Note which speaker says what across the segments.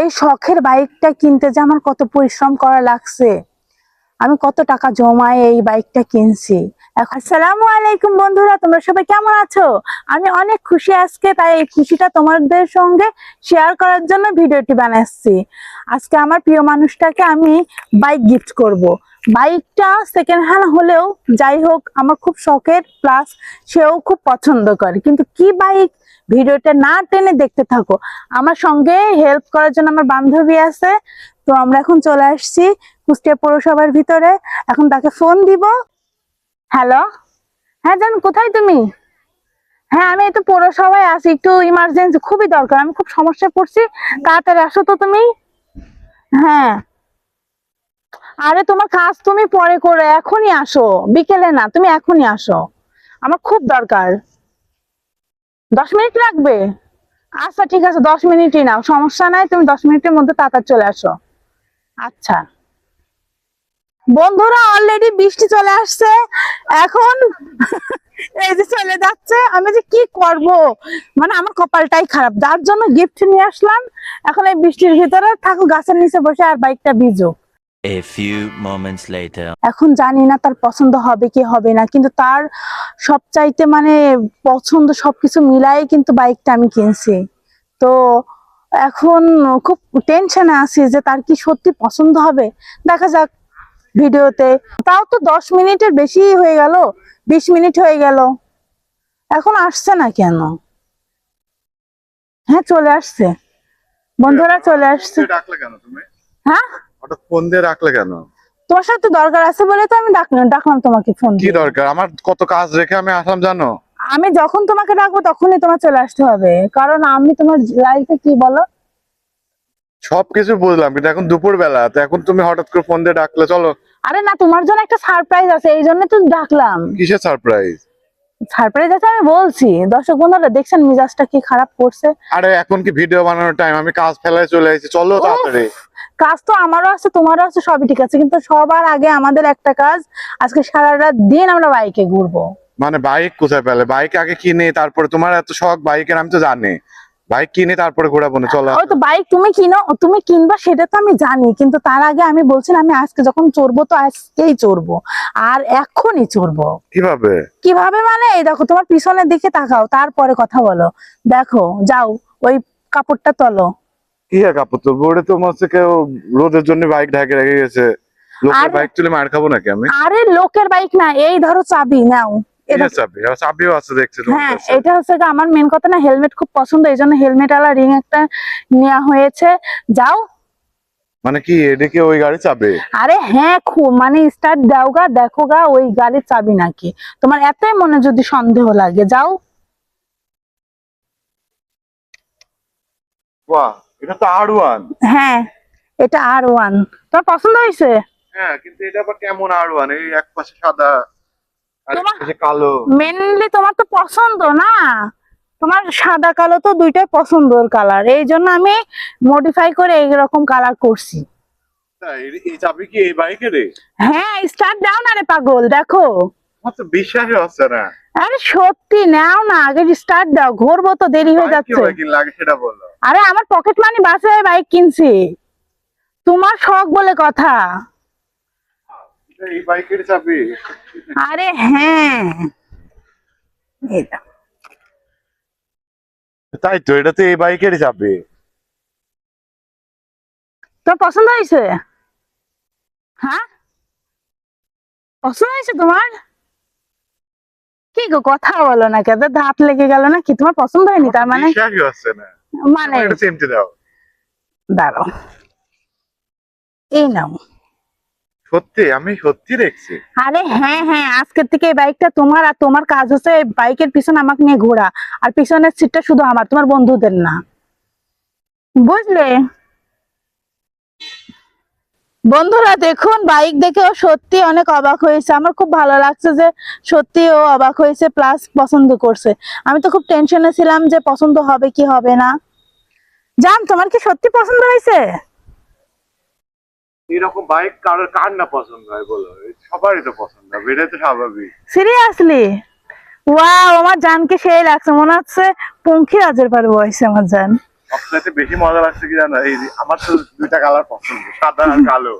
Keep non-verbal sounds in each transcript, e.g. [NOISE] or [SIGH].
Speaker 1: এই শখের বাইকটা কিনতে যে আমার কত পরিশ্রম করা লাগছে। আমি কত টাকা জমায় এই বাইকটা কিনছি। আসসালামু আলাইকুম বন্ধুরা, তোমরা সবাই কেমন আছো? আমি অনেক খুশি আজকে, তাই এই খুশিটা তোমাদের সঙ্গে শেয়ার করার জন্য ভিডিওটি বানাচ্ছি। আজকে আমার প্রিয় মানুষটাকে আমি বাইক গিফট করব। বাইকটা সেকেন্ড হ্যান্ড হলেও যাই হোক, আমার খুব শখের প্লাস সেও খুব পছন্দ করে। কিন্তু কি বাইক ভিডিওটা না টেনে দেখতে থাকো। আমার সঙ্গে হেল্প করার জন্য আমার বান্ধবী আছে। তো আমরা এখন চলে আসছি কুষ্টিয়া পৌরসভার ভিতরে। এখন তাকে ফোন দিব। হ্যালো হ্যাঁ জান, কোথায় তুমি? হ্যাঁ আমি একটু পৌরসভায় আছি। একটু ইমার্জেন্সি খুবই দরকার। আমি খুব সমস্যায় পড়ছি। তাড়াতাড়ি আসো তো তুমি। হ্যাঁ। আরে, তোমার কাজ তুমি পরে করো। এখনই আসো। বিকেলে না, তুমি এখনই আসো। আমার খুব দরকার। দশ মিনিট লাগবে? আচ্ছা ঠিক আছে, দশ মিনিটই নাও। সমস্যা নাই, তুমি দশ মিনিটের মধ্যে তাড়াতাড়ি চলে আসো। আচ্ছা। বন্ধুরা অলরেডি বৃষ্টি চলে আসছে। এখন [LAUGHS] এই যে চলে যাচ্ছে, আমি যে কি করব? মানে আমার কপালটাই খারাপ। যার জন্য গিফট নিয়ে আসলাম, এখন এই বৃষ্টির ভিতরে থাকো গাছের নিচে বসে আর বাইকটা ভিজুক।
Speaker 2: A few moments later.
Speaker 1: এখন জানি না তার পছন্দ হবে কি হবে না কিন্তু তার সবচাইতে মানে পছন্দ সবকিছু মিলাই কিন্তু বাইকটা আমি কিনছি। তো এখন খুব টেনশনে আছি যে তার কি সত্যি পছন্দ হবে? দেখা যাক ভিডিওতে। তাও তো দশ মিনিটের বেশি হয়ে গেল বিশ মিনিট হয়ে গেল। এখন আসছে না কেন? হ্যাঁ চলে আসছে। বন্ধুরা চলে আসছে। হ্যাঁ?
Speaker 3: ফোন দিয়ে রাখলে কেন?
Speaker 1: তোমার সাথে দরকার আছে বলে তো আমি ডাকলাম ডাকলাম তোমাকে ফোন
Speaker 3: কি। দরকার? আমার কত কাজ রেখে আমি আসলাম জানো?
Speaker 1: আমি যখন তোমাকে ডাকবো তখনই তোমার চলে আসতে হবে। কারণ আমি তোমার লাইফে কি বলো?
Speaker 3: সবকিছু বুঝলাম কিন্তু এখন দুপুর বেলা তো এখন তুমি হঠাৎ করে ফোন দিয়ে ডাকলে চলো।
Speaker 1: আরে না তোমার জন্য একটা সারপ্রাইজ আছে এই জন্য তো ডাকলাম।
Speaker 3: কিসের সারপ্রাইজ
Speaker 1: সারপ্রাইজ আছে আমি বলছি। দর্শক বন্ধুরা দেখছেন মিজাজটা কি খারাপ করছে?
Speaker 3: আরে এখন কি ভিডিও বানানোর টাইম আমি কাজ ফেলায় চলে এসেছি চলো তাড়াতাড়ি।
Speaker 1: কাজ তো আমারও আছে তোমারও আছে সবই ঠিক আছে কিন্তু সবার আগে আমাদের একটা কাজ আজকে সারা রাত দিন আমরা বাইকে ঘুরবো।
Speaker 3: মানে বাইক কোথায় পেলে? বাইক আগে কিনে তারপরে তোমার এত শখ বাইকের আমি তো জানি। বাইক কিনে তারপরে ঘোরাবো না চলো।
Speaker 1: ওই তো বাইক তুমি কিনো তুমি কিনবা সেটা তো আমি জানি কিন্তু তার আগে আমি বলছিলাম আমি আজকে যখন চড়বো তো আজকেই চড়বো আর এখনই চড়বো।
Speaker 3: কীভাবে?
Speaker 1: কীভাবে মানে এই দেখো তোমার পিছনের দিকে তাকাও তারপরে কথা বলো। দেখো যাও ওই কাপড়টা তলো।
Speaker 3: কি তো বোর্ডে তো মনে হচ্ছে কেউ রোদের জন্য বাইক ঢাকে রেখে গেছে। লোকের বাইক তুলে মার খাব নাকি আমি?
Speaker 1: আরে লোকের বাইক না এই ধরো চাবি নাও। এটা
Speaker 3: তোমার
Speaker 1: হ্যাঁ এটা হচ্ছে আমার মেন কথা না হেলমেট খুব পছন্দ এই জন্য হেলমেট আলা রিং একটা নেওয়া হয়েছে। যাও।
Speaker 3: মানে কি এদিকে ওই গাড়ি চাবে?
Speaker 1: আরে হ্যাঁ খুব মানে স্টার্ট দাও গা দেখো গা ওই চাবি নাকি। তোমার এতই মনে যদি সন্দেহ লাগে যাও।
Speaker 3: বাহ এটা তো আর ওয়ান
Speaker 1: হ্যাঁ এটা আর ওয়ান তোমার পছন্দ হয়েছে?
Speaker 3: হ্যাঁ কিন্তু এটা আবার কেমন আর ওয়ান এই এক পাশে সাদা আর এক পাশে কালো।
Speaker 1: মেনলি তোমার তো পছন্দ না? তোমার সাদা কালো তো দুইটাই পছন্দর কালার এই জন্য আমি মডিফাই করে এইরকম কালার করছি।
Speaker 3: তা এই- এই চাবি কি এই বাইকের
Speaker 1: হ্যাঁ স্টার্ট দাও না রে পাগল দেখো।
Speaker 3: তো বিশ্বাসই হচ্ছে না।
Speaker 1: আরে সত্যি নাও না আগে স্টার্ট দাও। ঘুরবো তো দেরি হয়ে যাচ্ছে।
Speaker 3: কি লাগে সেটা বলো।
Speaker 1: আরে আমার পকেট মানি বাসে বাইক কিনছি। তোমার শখ বলে কথা।
Speaker 3: এই বাইকের চাবি।
Speaker 1: আরে হ্যাঁ।
Speaker 3: তাই তো এটা তো এই বাইকের চাবি।
Speaker 1: তোমার পছন্দ হয়েছে? হ্যাঁ? পছন্দ হয়েছে তোমার? কি গো কথা বলো না কেন? দাঁত লেগে গেল না কি তোমার পছন্দ হয়নি তার মানে?
Speaker 3: হচ্ছে না।
Speaker 1: মানে
Speaker 3: এটা দাও।
Speaker 1: দাঁড়াও। এই নাও।
Speaker 3: সত্যি আমি সত্যি দেখছি।
Speaker 1: আরে হ্যাঁ হ্যাঁ আজকের থেকে এই বাইকটা তোমার আর তোমার কাজ হচ্ছে এই বাইকের পিছনে আমাকে নিয়ে ঘোরা। আর পিছনের সিটটা শুধু আমার তোমার বন্ধুদের না। বুঝলে? বন্ধুরা দেখুন বাইক দেখে ও সত্যি অনেক অবাক হয়েছে। আমার খুব ভালো লাগছে যে সত্যি ও অবাক হয়েছে প্লাস পছন্দ করছে। আমি তো খুব টেনশনে ছিলাম যে পছন্দ হবে কি হবে না। জান তোমার কি সত্যি পছন্দ হয়েছে?
Speaker 3: এরকম বাইক কারোর কার না পছন্দ হয় বলো? সবারই তো পছন্দ হবে তো স্বাভাবিক।
Speaker 1: সিরিয়াসলি ওয়াও আমার জানকে সেই লাগছে মনে হচ্ছে পঙ্খী রাজের পারে বয়সে আমার জান।
Speaker 3: সবচেয়ে বেশি মজা লাগছে কি জানো? এই আমার তো দুইটা কালার পছন্দ সাদা আর কালো।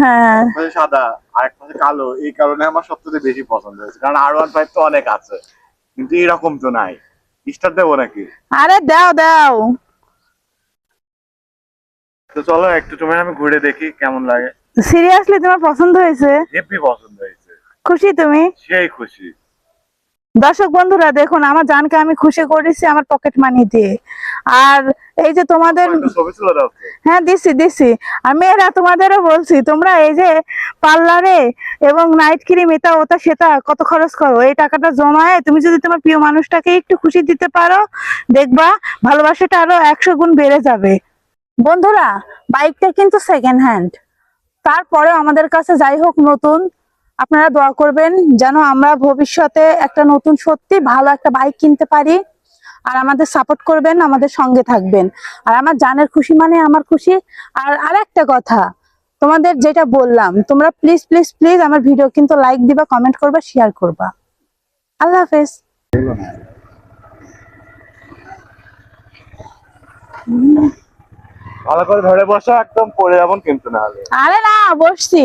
Speaker 1: হ্যাঁ।
Speaker 3: সাদা আর এক পাশে কালো এই কারণে আমার সবচেয়ে বেশি পছন্দ হয়েছে কারণ আর ওয়ান ফাইভ তো অনেক আছে কিন্তু এরকম তো নাই। স্টার দেবো নাকি?
Speaker 1: আরে দাও দাও।
Speaker 3: তো চলো একটু তোমার আমি ঘুরে দেখি কেমন লাগে।
Speaker 1: সিরিয়াসলি তোমার পছন্দ হয়েছে?
Speaker 3: হেপি পছন্দ হয়েছে।
Speaker 1: খুশি তুমি?
Speaker 3: সেই খুশি।
Speaker 1: দর্শক বন্ধুরা দেখুন আমার জানকে আমি খুশি করেছি আমার পকেট মানি দিয়ে। আর এই যে তোমাদের। হ্যাঁ দিছি দিছি। আর মেয়েরা তোমাদেরও বলছি তোমরা এই যে পার্লারে এবং নাইট ক্রিম এটা ওটা সেটা কত খরচ করো? এই টাকাটা জমায়ে তুমি যদি তোমার প্রিয় মানুষটাকে একটু খুশি দিতে পারো দেখবা ভালোবাসাটা আরও একশো গুণ বেড়ে যাবে। বন্ধুরা বাইকটা কিন্তু সেকেন্ড হ্যান্ড তারপরেও আমাদের কাছে যাই হোক নতুন, আপনারা দোয়া করবেন যেন আমরা ভবিষ্যতে একটা নতুন, সত্যি ভালো একটা বাইক কিনতে পারি আর আমাদের সাপোর্ট করবেন, আমাদের সঙ্গে থাকবেন। আর আমার জানের খুশি মানে আমার খুশি। আর আর একটা কথা, তোমাদের যেটা বললাম, তোমরা প্লিজ প্লিজ প্লিজ আমার ভিডিও কিন্তু লাইক দিবা কমেন্ট করবা শেয়ার করবা। আল্লাহ হাফেজ।
Speaker 3: ভালো করে ধরে বসো একদম পরে যাব কিন্তু না
Speaker 1: আরে না বসছি।